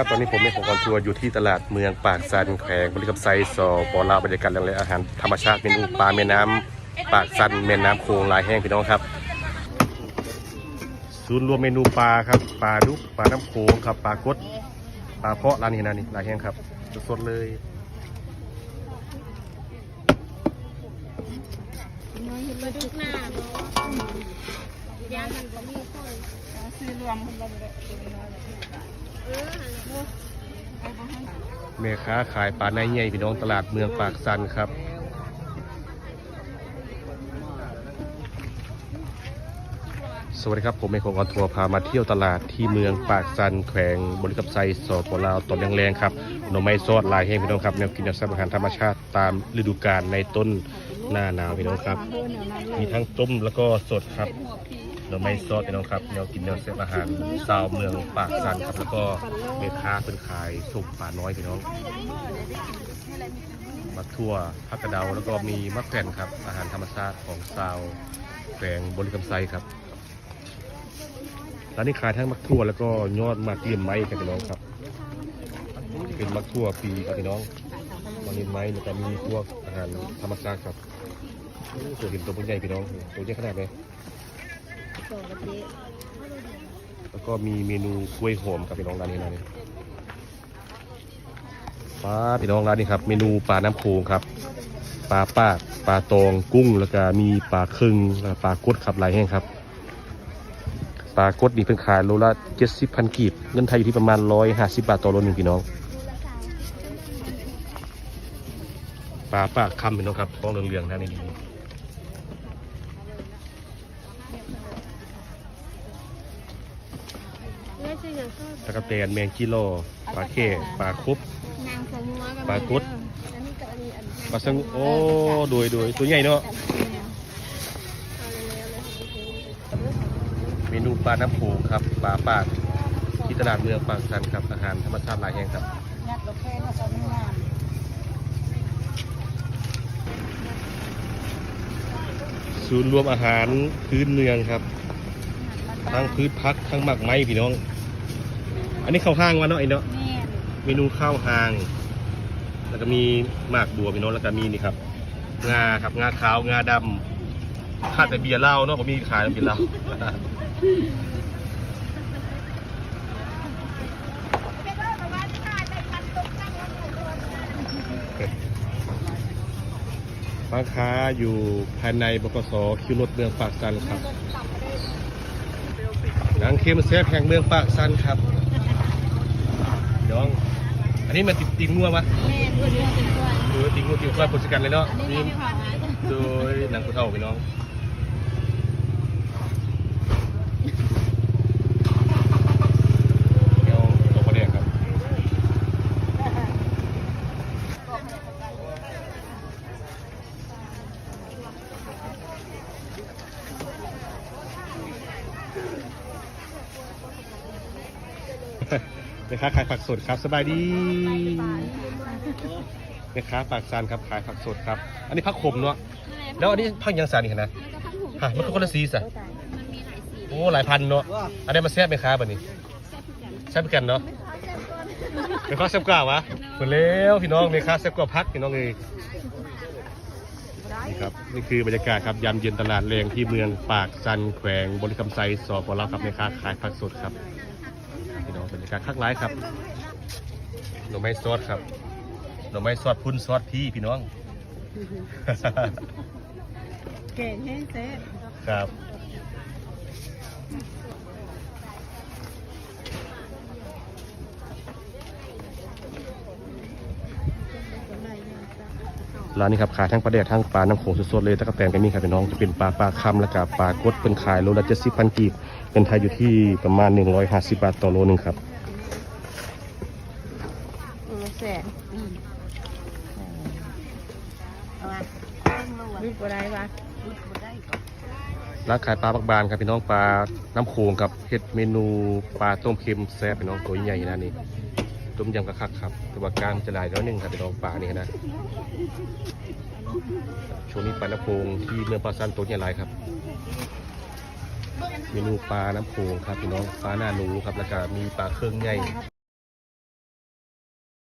ครับตอนนี้ผมในของกอนทัวร์อยู่ที่ตลาดเมืองปากซันแขวงบริกับไซสปอลาวบรรยากาศแหล่งอาหารธรรมชาติเมนูปลาแม่น้ำปากซันแม่น้ำโขงลายแห้งพี่น้องครับ ศูนย์รวมเมนูปลาครับปลาดุกปลาน้ำโขงครับปลากดปลาเพาะร้านนี้นะนี่ลายแห้งครับสดๆเลยปลาดุกหน้าเนาะย่างมันก็มีคน ซื้อรวมคนเลยเออหั่นแม่ค้าขายปลาในใหญ่พี่น้องตลาดเมืองปากซันครับสวัสดีครับ ผมเอกของออนทัวร์พามาเที่ยวตลาดที่เมืองปากซันแขวงบริกับไซสปลาวตอนแรงๆครับหน่อไม้ซอดลายแห้งพี่น้องครับแนวกินแนวสร้างอาหารธรรมชาติตามฤดูกาลในต้นหน้าหนาวพี่น้องครับ มีทั้งต้มแล้วก็สดครับ หน่อไม้ซอสพี่น้องครับแนวกินแนวเสพอาหารชาวเมืองปากซันครับแล้วก็เมค้าเป็นขายสุกป่าน้อยพี่น้องมักทั่วผักกระเดาแล้วก็มีมะแก่นครับ อาหารธรรมชาติของชาวแขวงบริกรรมไซครับร้านนี้ขายทั้งมักทั่วแล้วก็ยอดมาเลี่ยมไม้ครับพี่น้องครับ เป็นมักทั่วปีครับพี่น้องมันเลี่ยมไม้แล้วก็มีพวกอาหารธรรมชาติครับตัวเห็นตัวเป็นใหญ่พี่น้องตัวใหญ่ขนาดไหน แล้วก็มีเมนูกล้วยหอมครับพี่น้องร้านนี้นะนี่ปลาพี่น้องร้านนี้ครับ เมนูปลาน้ำโขงครับ ปลาปากปลาตองกุ้งแล้วก็มีปลาครึ่งแล้วปลากดครับลายแห้งครับ ปลากดนี่เป็นขายโลละเจ็ดสิบพันกีบเงินไทยอยู่ที่ประมาณร้อยห้าสิบบาทต่อโลหนึ่งพี่น้องปลาปากคำพี่น้องครับท้องเหลืองๆนะนี่ แล้วจะอย่างก็ ตะกะแตนแมงกิโลปลาเข่ปลาครบนางสมัวกับปลากดอันนี้ก็อันนี้อันนี้ปลาสังโอ้โดยโดยตัวใหญ่เนาะเมนูปลาน้ำโขงครับปลาปากที่ตลาดเมืองปากสันครับอาหารธรรมชาติหลายแห่งครับงัดกาแฟมาสองงานศูนย์รวมอาหารพื้นเมืองครับ ทั้งพื้นพักทั้งหมักไม้พี่น้อง อันนี้ข้าวห้างวะเนาะไอ้เนาะ แม่นเมนูข้าวห้าง แล้วก็มีหมากบัวพี่น้องแล้วก็มีนี่ครับ งาครับ งาขาว งาดำขาดแต่เบียร์เหล้าเนาะผมมีขายเบียร์เหล้า ร้านค้าอยู่ภายในบกสคิวรถเมืองปากซันครับหนังเค็มแซ่บแห่งเมืองปากซันครับเดี๋ยว อันนี้มันติดติงงัวปะแม่ตัวเดียวเป็นตัวหรือติงงัวติงควายผลสกันเลยเนาะอันนี้นี่ไม่ผ่านนะโดยหนังผู้เฒ่าพี่น้อง เดี๋ยวตกประเด็นครับแม่ค้าขายผักสดครับสบายดีแม่ค้าปากซานครับขายผักสดครับ อันนี้ผักขมเนาะแล้วอันนี้ผักยังสานอีกนะฮะมันก็คนละสีสะมันมีหลายสีโอ้หลายพันเนาะอันนี้มาแซ่บไหมค้าแบบนี้แซ่บกันเนาะเป็นข้าวแซ่บกว่าวะหมดแล้วพี่น้องแม่ค้าแซ่บกว่าพักพี่น้องเลยนี่ครับนี่คือบรรยากาศครับยามเย็นตลาดแรงที่เมืองปากซันแขวงบริคำไซสปลาวครับแม่ค้าขายผักสดครับ พี่น้องบรรยากาศคักร้ายครับหน่อไม้ซอสครับหน่อไม้ซอสพุ่นซอสพี่พี่น้อง เก่งแห้งเซ่ครับ ร้านนี้ครับขายทั้งปลาแดดทั้งปลาน้ำโขงสดๆเลยตะกะแตนกันนี่ครับพี่น้องจะเป็นปลาปลาคำแล้วก็ปลากดเป็นขายโลละเจ็ดสิบพันกีบเป็นไทยอยู่ที่ประมาณ150บาทต่อโลหนึ่งครับเออแสนอืมเอามารีบอะไรวะรีบอะไรร้านขายปลาบักบานครับพี่น้องปลาน้ำโขงครับเฮ็ดเมนูปลาต้มเค็มแซ่บพี่น้องตัวใหญ่นะนี่ ต้มยำกระคักครับตัวกลางจะลายน้อยหนึงครับพี่น้องปลานี่นะช่วงนี้ปลาน้ำโพงที่เมืองปลาซันตัวใหญ่หลายครับเมนูปลาน้ำโพงครับพี่น้องปลาหน้าหนูครับแล้วก็มีปลาเครื่องใหญ่